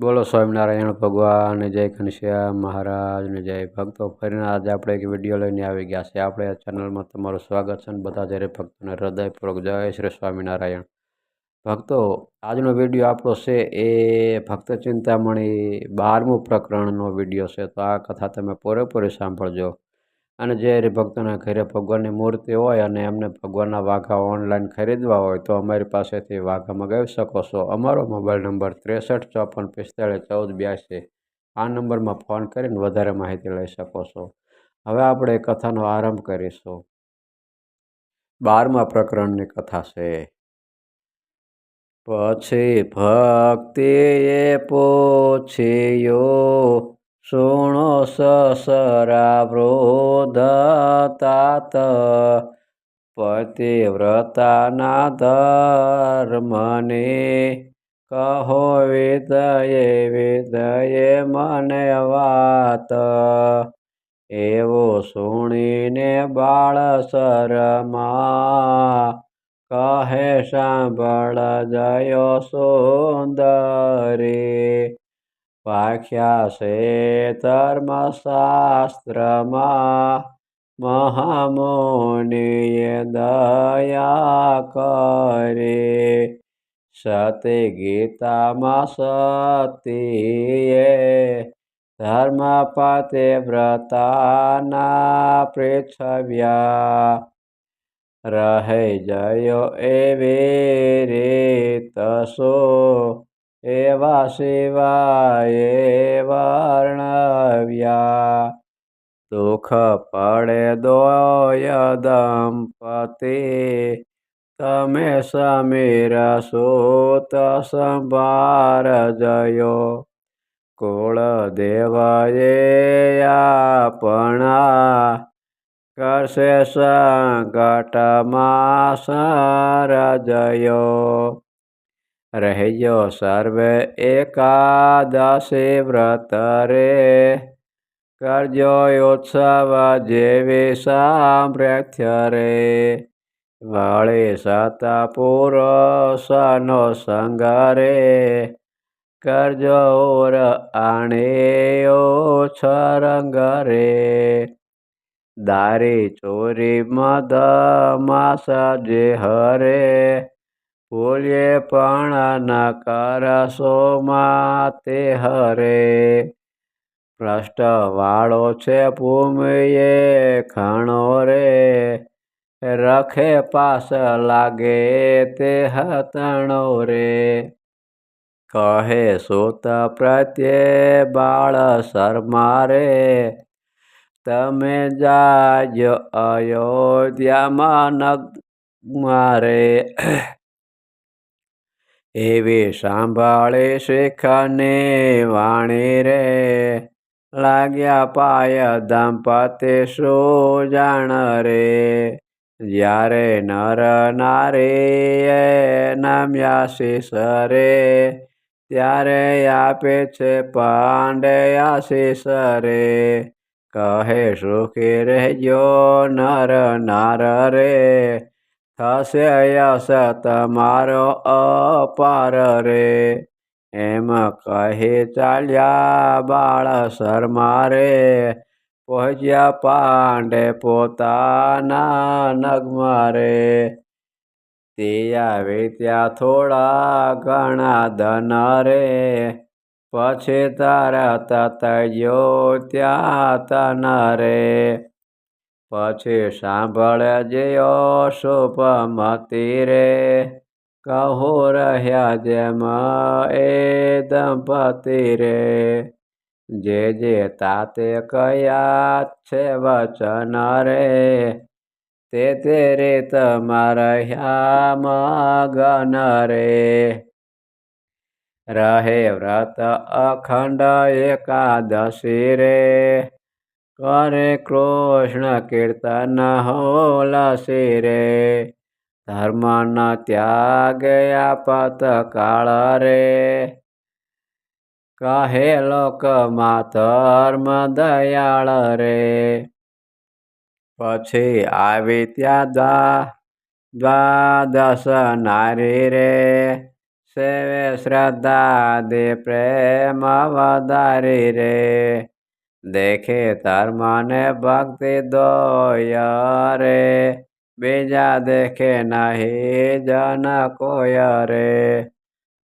બોલો સ્વામિનારાયણ, ભગવાન, જય ઘનશ્યામ મહારાજને જય ભક્તો. ફરીને આજે આપણે એક વીડિયો લઈને આવી ગયા છે આપણે આ ચેનલમાં તમારું સ્વાગત છે અને બધા જ્યારે ભક્તોને હૃદયપૂર્વક જય શ્રી સ્વામિનારાયણ. ભક્તો, આજનો વીડિયો આપણો છે એ ભક્ત ચિંતામણી બારમું પ્રકરણનો વીડિયો છે. તો આ કથા તમે પૂરેપૂરી સાંભળજો. અને જે હરિભક્તોના ઘરે ભગવાનની મૂર્તિ હોય અને એમને ભગવાનના વાઘા ઓનલાઈન ખરીદવા હોય, તો અમારી પાસેથી વાઘા મગાવી શકો છો. અમારો મોબાઈલ નંબર ત્રેસઠ, ચોપન, પિસ્તાળીસ, ચૌદ, બ્યાસી. આ નંબરમાં ફોન કરીને વધારે માહિતી લઈ શકો છો. હવે આપણે કથાનો આરંભ કરીશું. બારમા પ્રકરણની કથા છે. પછી ભક્તિએ પૂછ્યો શૃણો સસરા વૃદ્ધતાત પતિવ્રતાના ધર્મને કહો વિદયે વિદયે મને વાત. એવો સુણીને બાળ શરમા કહે, સાંભળ, જયો સુંદરી. पाख्यासेतर्मशास्त्रमा धर्म शास्त्रमा महा मनय दयाकरे सत्य गीताम से धर्मपते व्रताना पृथव्या तसो એવી રીત સો એવા શિવાએ વર્ણવ્યા. દુઃખ પડે દોય દંપતિ. તમે સમીર સૂત સંભાર જયો. કુળ દેવયે આપણા કરશે સંકટમાં સરજયો રહ્યો સર્વે એકાદશે વ્રત રે. કરજો ઉત્સવ જેવી સામ્રથ્ય રે. વળી સત પુરુષનો સંગ રે. કરજો ઉર આણે ઓછરંગ રે. દારી ચોરી મદ માસ જે હરે. ભૂલ્યે પણ ન કરશો તે હરે. ભ્રષ્ટ વાળો છે ભૂમિએ ખણો રે. રખે પાસ લાગે તે હતણો રે. કહે, સુત પ્રત્યે બાળ શર્મા રે. તમે જાજો અયોધ્યામાં નગમારે એવી સાંભળે શેખને વાણી રે. લાગ્યા પાય દાંપતે શો જાણ રે. જ્યારે નર નારી નમ્યા શીશ રે. ત્યારે આપે છે પાંડે આશીષ રે. કહે સુખી રહેજો નર નાર રે. થશે યશ તમારો અપાર રે. એમ કહે ચાલ્યા બાળ શર્મા રે. પહોંચ્યા પાંડે પોતાના નગમાં રે. તે આવે ત્યાં થોડા ઘણા ધન રે. પછી તરત તયો ત્યાં તન રે. પછી સાંભળજયો શુભમતી રે કહો રહ્યા જેમ એ દંપતિ રે જે જે તાતે કયા છે વચન રે, તે તે રે તમારા મગન રે. રહે વ્રત અખંડ એકાદશી રે કરે કૃષ્ણ કીર્તન હોલસી રે ધર્મના ન ત્યાગે આપત કાળ રે કહે લોકમાં ધર્મ દયાળ રે. પછી આવી ત્યાં દ્વા, દ્વાદશ નારી રે. સેવે શ્રદ્ધા દે પ્રેમ વધારી રે. ધર્મ ને ભક્તિ દોય રે, બીજા દેખે નહીં જન કોયા રે.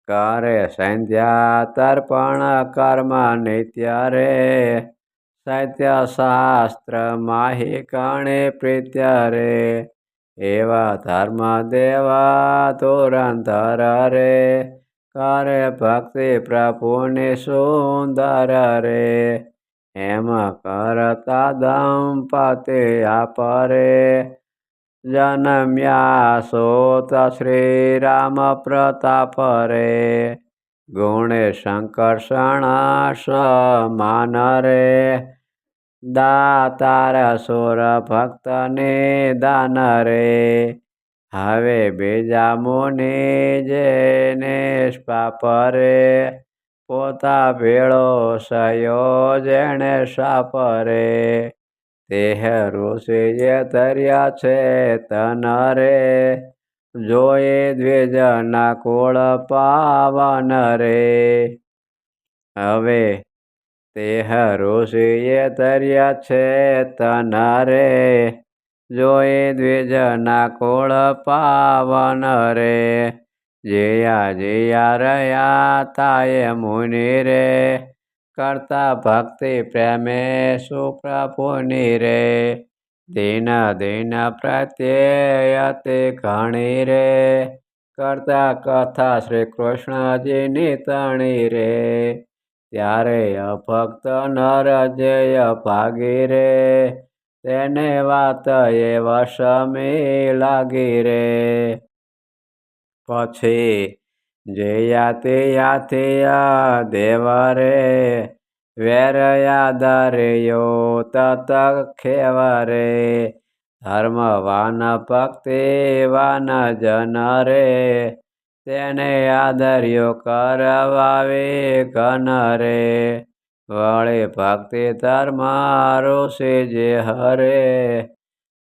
કરે સંધ્યા તર્પણ કર્મ નિત્ય રે, સત્ય શાસ્ત્ર માહી કણે પ્રીત્ય રે. એવા ધર્મ દેવા તુરંતર રે, કરે ભક્તિ પ્રભુની સુંદર રે. એમ કરતા દંપતે આપરે. જનમ્યા સોત શ્રી રામ પ્રતાપ રે ગુણે સંકર્ષણ સમાન રે દાતાર સુર ભક્તને દાન રે હવે બીજા મુનિ જેને પાપ રે પોતા ભેળો સયો જેણે સાપરે. તેહ ઋષિએ તર્યા છે તન રે જોઈ દ્વિજના કુળ પાવન રે હવે તેહ ઋષિએ તર્યા છે તન રે જોઈ દ્વિજના કુળ પાવન રે જયા જયા રહ્યા તાય મુનિ રે, કરતા ભક્તિ પ્રેમે સુપ્રભુની રે. દિન દિન પ્રત્યે ઘણી રે, કરતા કથા શ્રી કૃષ્ણજીની તણી રે. ત્યારે અભક્ત નર જય ભાગી રે, તેને વાત એ વસમી લાગી રે. પછી જયાતે યાતે દેવ રે વેર યાદર્યો તત ખેવ રે ધર્મવાન ભક્તિવાન જન રે તેને આદર્યો કરવાવે ઘન રે વળી ભક્તિ ધર્મ ઋષિ જે હરે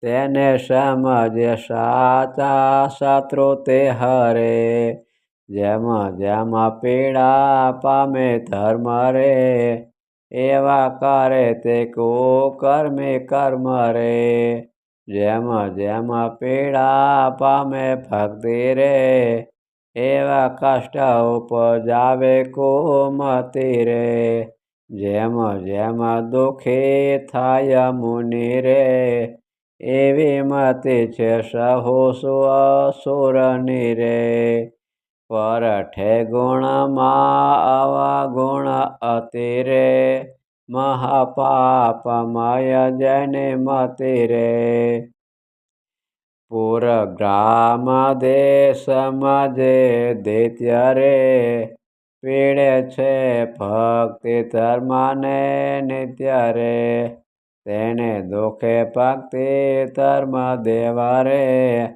તેને સમજે સાચા શત્રુ તે હરે. જેમ જેમ પીડા પામે ધર્મ રે, એવા કરે તે કર્મે કર્મ રે. જેમ જેમ પીડા પામે ભક્તિ રે, એવા કષ્ટ ઉપજાવે કુમતી રે. જેમ જેમ દુઃખી થાય મુનિ રે એવી મતિ છે, સહુ સુરની રે. પરઠે ગુણમાં અવગુણ ગુણ અતિરે મહાપાપમય જને મતિરે પુરગ્રામ દેશમાં જે દૈત્ય રે. પીડે છે ભક્તિ ધર્મને નિત્ય રે. તેને દુઃખે ભક્તિ ધર્મ દેવા રે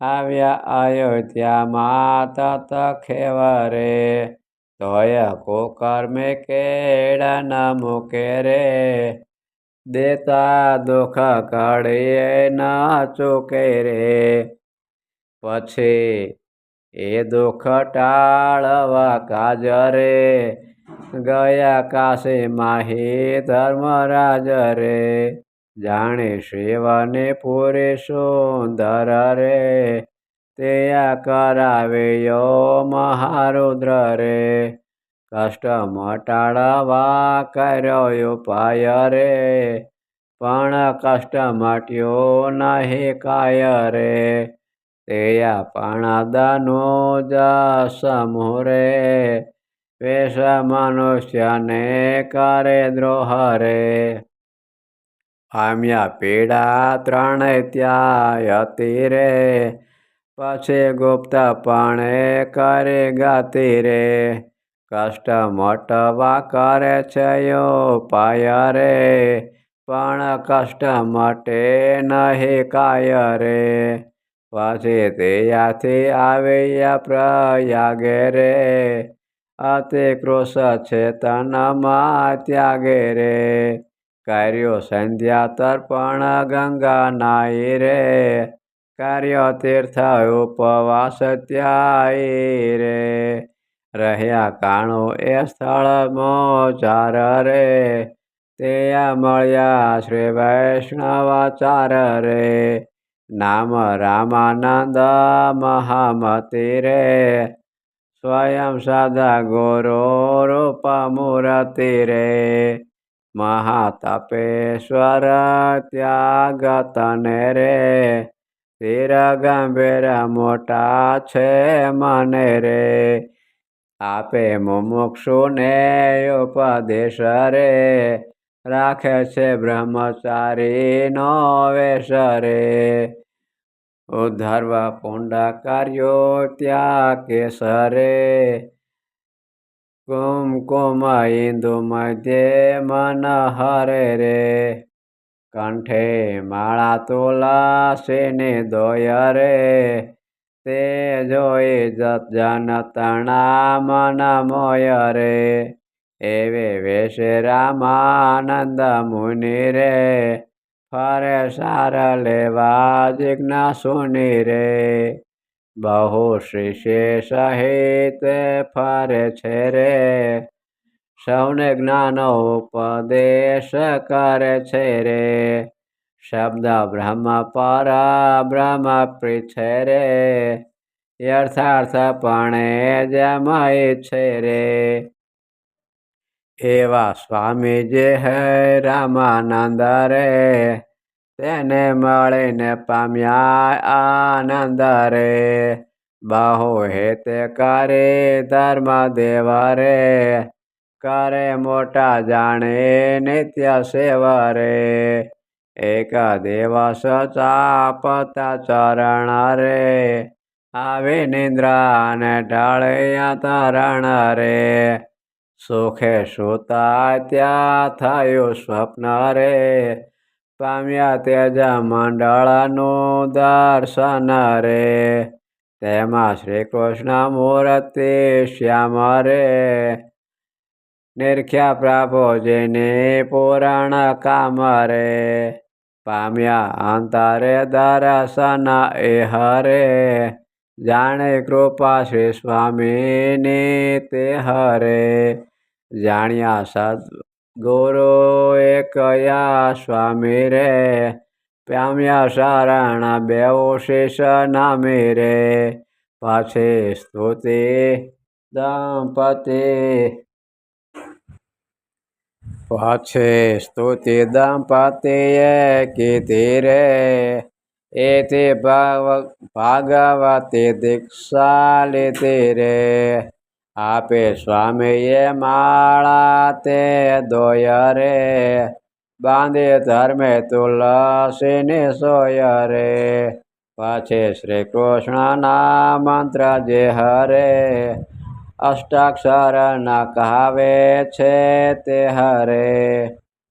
આવ્યા અયોધ્યામાં તત ખેવા રે તોય કુકર્મે કેળા ન મૂકે રે. દેતા દુઃખ કળીએ ન ચૂકે રે. પછી એ દુઃખ ટાળવા કાજ રે ગયા કાશી માહે ધર્મરાજ રે. જાણે સેવાને પૂરે સુંદર રે. તેયા કરાવ્યો મહારુદ્ર રે. કષ્ટ મટાડવા કર્યો ઉપાય રે. પણ કષ્ટ મટ્યો નહીં કાય રે. તેયા પણદનો જ સમૂહ રે. વેશ મનુષ્યને કરે દ્રોહ રે આમ્યા પીડા ત્રણે ત્યાયતી રે પછી ગુપ્તપણે કરે ગતિ રે કષ્ટ મટવા કરે છે પાય રે પણ કષ્ટ મટે નહીં કાય રે પછી ત્યાંથી આવ્યા પ્રયાગે રે. અતિ કૃષ છે તનમાં ત્યાગે રે. કર્યો સંધ્યા તર્પણ ગંગા નાઈ રે. કાર્ય તીર્થ ઉપવાસ ત્યાય રે. રહ્યા કાણો એ સ્થળ મોચાર રે. તે મળ્યા શ્રી વૈષ્ણવાચાર રે. નામ રામાનંદ મહામતિ રે. સ્વયં રૂપ મૂર્તિ રે. મહાતપેશ્વર ત્યાગ તને રે. તીર ગંભીર મોટા છે મને રે. આપે મુમુક્ષુને ઉપદેશ રે. રાખે છે બ્રહ્મચારીનો વેશ રે. ઉદ્ધર્વ પોંડા કાર્યો ત્યાં કેસરે. કુમકુમ ઇન્દુ મધ્ય મન હરે રે. કંઠે માળા તુલસીને દોય રે. તે જોઈ જન તણા મન મોય એવે વેશે રામાનંદ મુનિ રે. ફરે સાર લેવા જિજ્ઞાસુની રે. બહુ શ્રી સહિત ફરે છે રે. સૌને જ્ઞાન ઉપદેશ કરે છે રે. શબ્દ બ્રહ્મ પર બ્રહ્મ પૃચ્છે રે. યથાર્થપણે જમાય છે રે. એવા સ્વામી જે હે રામાનંદ રે, તેને મળીને પામ્યા આનંદ રે. બાહુ હેતે કરે ધર્મ દેવ રે, કરે મોટા જાણે નિત્ય સેવ રે. એક દિવસ ચાપતા ચરણ રે, આવી નિંદ્રાને ઢાળ્યા તરણ રે. સુખે સુતા ત્યાં થયું સ્વપ્ન રે. પામ્યા તેજા મંડળનું દર્શન રે. તેમાં શ્રી કૃષ્ણ મૂર્તિ શ્યામ રે. નિરખ્યા પ્રભુજીને પુરાણ કામ રે. પામ્યા અંતરે દર્શન એ હરે. જાણે કૃપા શ્રી સ્વામીની તે હરે. જાણ્યા સદગુરુ એકયા સ્વામી રે? પામ્યા શરણ બેઉ શેષ નામે રે? પાછે સ્તુતિ દંપતિ પાછે સ્તુતિ દંપતિએ કીધી રે? એથી ભાગવતી દીક્ષા લીધી રે. આપે સ્વામીએ માળા તે દોય રે, બાંધે ધર્મે તુલસીને સોય રે. પછી શ્રી કૃષ્ણના મંત્ર જે હરે, અષ્ટાક્ષર ના કહાવે છે તે હરે.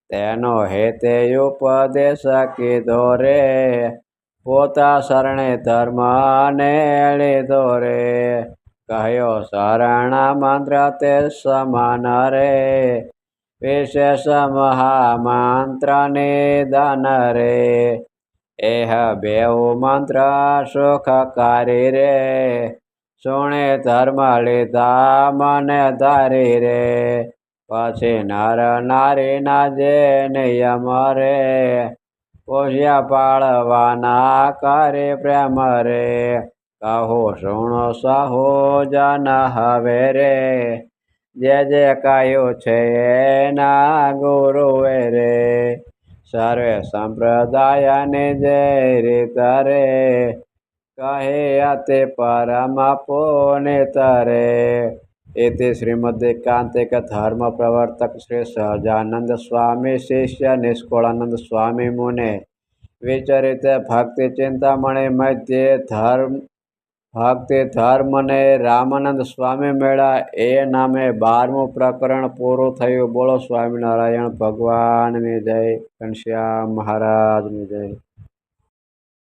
તેનો હેતે ઉપદેશ કીધો રે, પોતા શરણે ધર્મ ને લીધો રે. કહ્યો, શરણ મંત્ર તે સમાન રે. વિશેષ મહામંત્ર નિદાન રે. એહ બેઉ મંત્ર સુખકારી રે. સુણે ધર્મ લીધા મને ધારી રે. પછી નર નારીના જે નિયમ રે. પોષ્યા પાળવાના કરે પ્રેમ રે. કહો સુણો સહો જન હવે રે? જે જે કાયું છે એના ગુરુએ રે. સર્વે સંપ્રદાયની જે રીત રે, કહે અતિ પરમ પુનિત રે એતે શ્રીમદેકાંતિક ધર્મ પ્રવર્તક શ્રી સહજાનંદ સ્વામી શિષ્ય નિષ્કુળાનંદ સ્વામી મુને. વિચરિત ભક્તિ ચિંતામણી મધ્યે ધર્મ ભક્તિ ધર્મ ને રામાનંદ સ્વામી મેળા. એ નામે બારમું પ્રકરણ પૂરું થયું. બોલો સ્વામિનારાયણ ભગવાનની જય. ઘનશ્યામ મહારાજની જય.